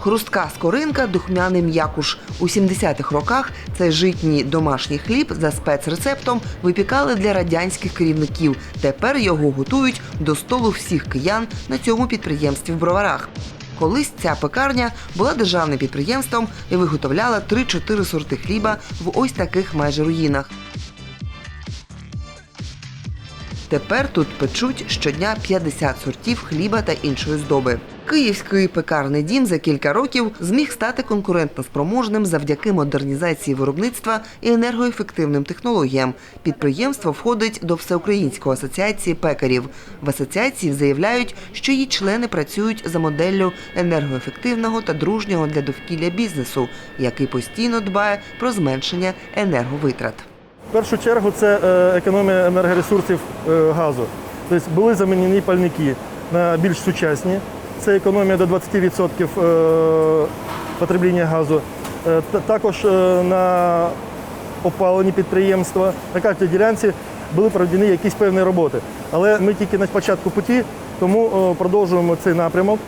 Хрустка скоринка, духмяний м'якуш. У 70-х роках цей житній домашній хліб за спецрецептом випікали для радянських керівників. Тепер його готують до столу всіх киян на цьому підприємстві в Броварах. Колись ця пекарня була державним підприємством і виготовляла 3-4 сорти хліба в ось таких майже руїнах. Тепер тут печуть щодня 50 сортів хліба та іншої здоби. Київський пекарний дім за кілька років зміг стати конкурентноспроможним завдяки модернізації виробництва і енергоефективним технологіям. Підприємство входить до Всеукраїнської асоціації пекарів. В асоціації заявляють, що її члени працюють за моделлю енергоефективного та дружнього для довкілля бізнесу, який постійно дбає про зменшення енерговитрат. В першу чергу це е, економія енергоресурсів е, газу. Тобто були замінені пальники на більш сучасні. Це економія до 20% е, потребління газу. Е, Також е, на опалені підприємства. На кожній ділянці були проведені якісь певні роботи. Але ми тільки на початку путі, тому продовжуємо цей напрямок.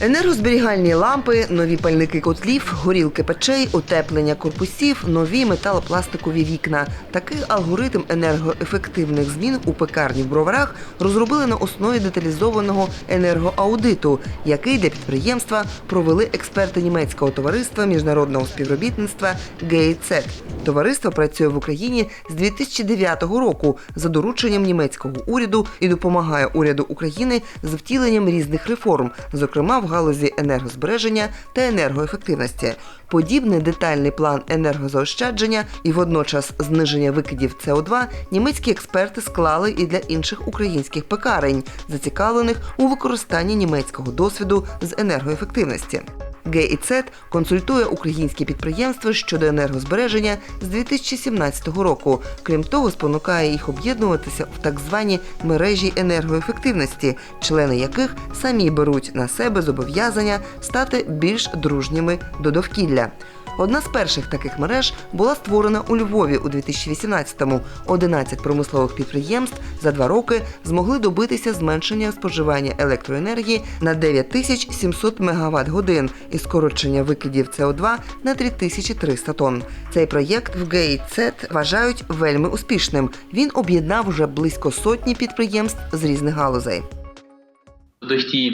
Енергозберігальні лампи, нові пальники котлів, горілки печей, утеплення корпусів, нові металопластикові вікна. Такий алгоритм енергоефективних змін у пекарні в броварах розробили на основі деталізованого енергоаудиту, який для підприємства провели експерти німецького товариства міжнародного співробітництва GATZ. Товариство працює в Україні з 2009 року за дорученням німецького уряду і допомагає уряду України з втіленням різних реформ, зокрема в галузі енергозбереження та енергоефективності. Подібний детальний план енергозаощадження і водночас зниження викидів СО2 німецькі експерти склали і для інших українських пекарень, зацікавлених у використанні німецького досвіду з енергоефективності. ГІЦ консультує українські підприємства щодо енергозбереження з 2017 року. Крім того, спонукає їх об'єднуватися в так звані мережі енергоефективності, члени яких самі беруть на себе зобов'язання стати більш дружніми до довкілля. Одна з перших таких мереж була створена у Львові у 2018-му. 11 промислових підприємств за два роки змогли добитися зменшення споживання електроенергії на 9700 мегаватт годин і скорочення викидів СО2 на 3300 тонн. Цей проєкт в ГІЦ вважають вельми успішним. Він об'єднав вже близько сотні підприємств з різних галузей.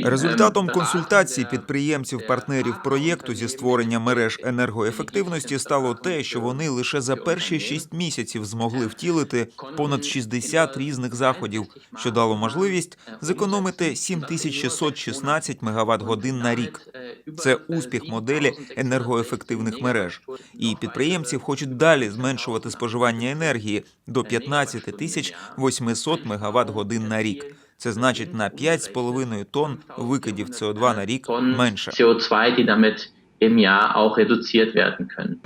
Результатом консультацій підприємців-партнерів проєкту зі створення мереж енергоефективності стало те, що вони лише за перші шість місяців змогли втілити понад 60 різних заходів, що дало можливість зекономити 7616 мегаватт годин на рік. Це успіх моделі енергоефективних мереж. І підприємці хочуть далі зменшувати споживання енергії до 15 тисяч 800 мегаватт годин на рік. Це значить на 5,5 тонн викидів СО2 на рік менше. CO2, die damit im Jahr auch reduziert werden können.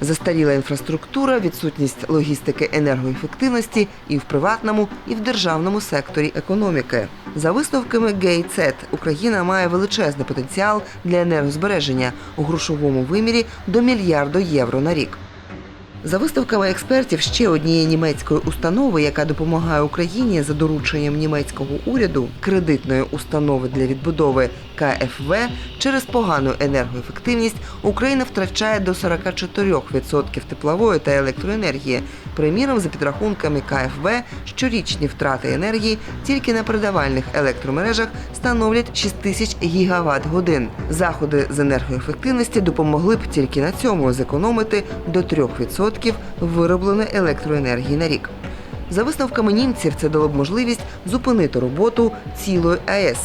Застаріла інфраструктура, відсутність логістики енергоефективності і в приватному, і в державному секторі економіки. За висновками GATZ, Україна має величезний потенціал для енергозбереження у грошовому вимірі до мільярду євро на рік. За виставками експертів ще однієї німецької установи, яка допомагає Україні за дорученням німецького уряду, кредитної установи для відбудови КФВ, через погану енергоефективність Україна втрачає до 44% теплової та електроенергії. Приміром, за підрахунками КФВ, щорічні втрати енергії тільки на передавальних електромережах становлять 6 тисяч гігаватт годин. Заходи з енергоефективності допомогли б тільки на цьому зекономити до 3% виробленої електроенергії на рік. За висновками німців, це дало б можливість зупинити роботу цілої АЕС.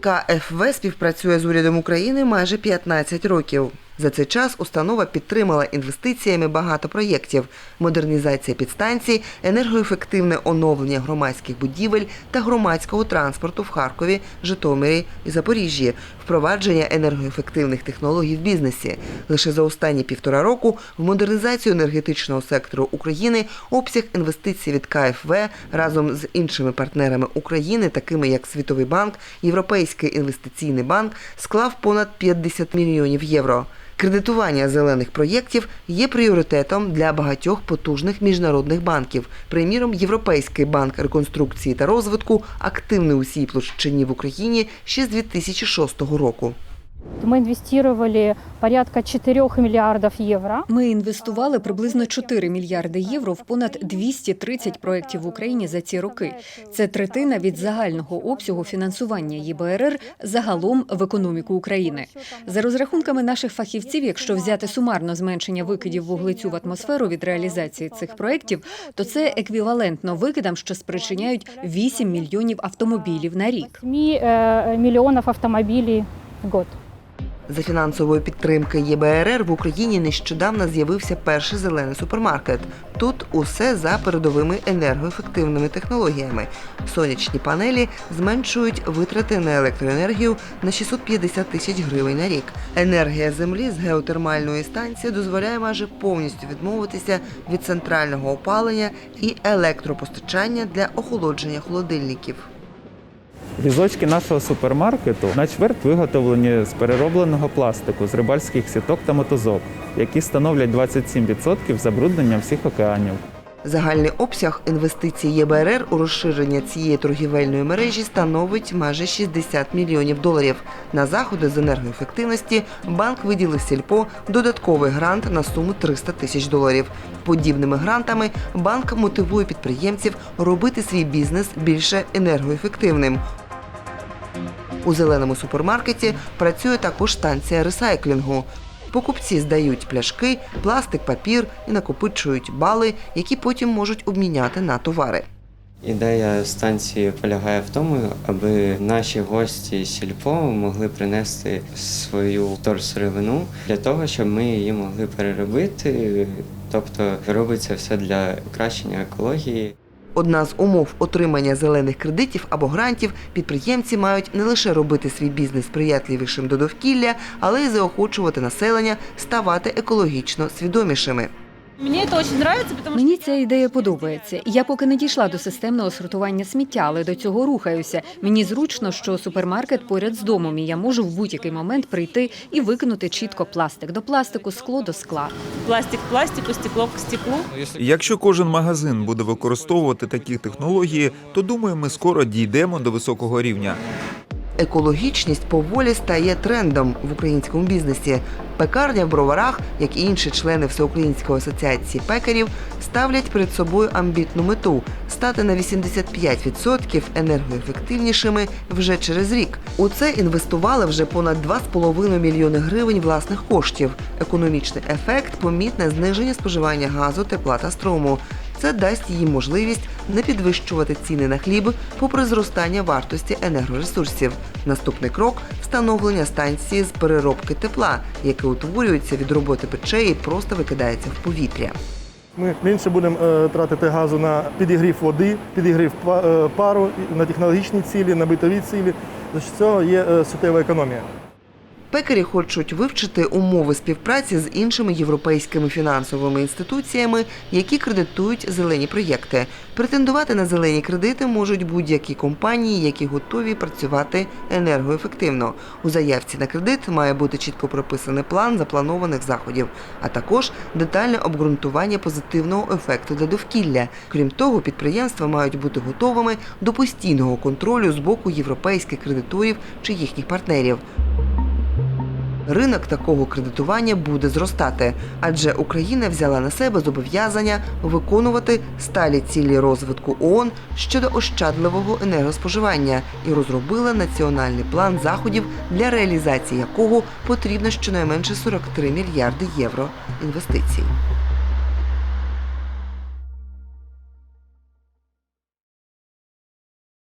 КФВ співпрацює з урядом України майже 15 років. За цей час установа підтримала інвестиціями багато проєктів: модернізація підстанцій, енергоефективне оновлення громадських будівель та громадського транспорту в Харкові, Житомирі і Запоріжжі, впровадження енергоефективних технологій в бізнесі. Лише за останні півтора року в модернізацію енергетичного сектору України обсяг інвестицій від КФВ разом з іншими партнерами України, такими як Світовий банк, Європейський інвестиційний банк, склав понад 50 мільйонів євро. Кредитування зелених проєктів є пріоритетом для багатьох потужних міжнародних банків. Приміром, Європейський банк реконструкції та розвитку активний у цій площині в Україні ще з 2006 року. Мы инвестировали порядка 4 миллиардов евро. Ми інвестували приблизно 4 мільярди євро в понад 230 проєктів в Україні за ці роки. Це третина від загального обсягу фінансування ЄБРР загалом в економіку України. За розрахунками наших фахівців, якщо взяти сумарно зменшення викидів вуглецю в атмосферу від реалізації цих проєктів, то це еквівалентно викидам, що спричиняють 8 мільйонів автомобілів на рік. 7 э, миллионов автомобилей в год. За фінансової підтримки ЄБРР в Україні нещодавно з'явився перший зелений супермаркет. Тут усе за передовими енергоефективними технологіями. Сонячні панелі зменшують витрати на електроенергію на 650 тисяч гривень на рік. Енергія землі з геотермальної станції дозволяє майже повністю відмовитися від центрального опалення і електропостачання для охолодження холодильників. Візочки нашого супермаркету на чверть виготовлені з переробленого пластику з рибальських сіток та мотузок, які становлять 27% забруднення всіх океанів. Загальний обсяг інвестицій ЄБРР у розширення цієї торгівельної мережі становить майже 60 мільйонів доларів. На заходи з енергоефективності банк виділив сільпо додатковий грант на суму 300 тисяч доларів. Подібними грантами банк мотивує підприємців робити свій бізнес більше енергоефективним. У зеленому супермаркеті працює також станція ресайклінгу. Покупці здають пляшки, пластик, папір і накопичують бали, які потім можуть обміняти на товари. Ідея станції полягає в тому, аби наші гості сільпо могли принести свою вторсировину для того, щоб ми її могли переробити. Тобто робиться все для покращення екології. Одна з умов отримання зелених кредитів або грантів підприємці мають не лише робити свій бізнес приятливішим до довкілля, але й заохочувати населення ставати екологічно свідомішими. Мне это очень нравится, потому что Мені ця ідея подобається. Я поки не дійшла до системного сортування сміття, але до цього рухаюся. Мені зручно, що супермаркет поряд з домом, і я можу в будь-який момент прийти і викинути чітко пластик до пластику, скло до скла. пластик пластику, стекло к стеклу. Якщо кожен магазин буде використовувати такі технології, то думаю, ми скоро дійдемо до високого рівня. Екологічність поволі стає трендом в українському бізнесі. Пекарня в броварах, як і інші члени Всеукраїнської асоціації пекарів, ставлять перед собою амбітну мету стати на 85% енергоефективнішими вже через рік. У це інвестували вже понад 2,5 мільйони гривень власних коштів. Економічний ефект помітне зниження споживання газу, тепла та струму. Це дасть їм можливість не підвищувати ціни на хліб попри зростання вартості енергоресурсів. Наступний крок встановлення станції з переробки тепла, яке утворюється від роботи печей і просто викидається в повітря. Ми менше будемо е, тратити газу на підігрів води, підігрів е, пару, на технологічні цілі, на битові цілі. За цього є е, суттєва економія. Пекарі хочуть вивчити умови співпраці з іншими європейськими фінансовими інституціями, які кредитують зелені проєкти. Претендувати на зелені кредити можуть будь-які компанії, які готові працювати енергоефективно. У заявці на кредит має бути чітко прописаний план запланованих заходів, а також детальне обґрунтування позитивного ефекту для довкілля. Крім того, підприємства мають бути готовими до постійного контролю з боку європейських кредиторів чи їхніх партнерів. Ринок такого кредитування буде зростати, адже Україна взяла на себе зобов'язання виконувати сталі цілі розвитку ООН щодо ощадливого енергоспоживання і розробила національний план заходів, для реалізації якого потрібно щонайменше 43 мільярди євро інвестицій.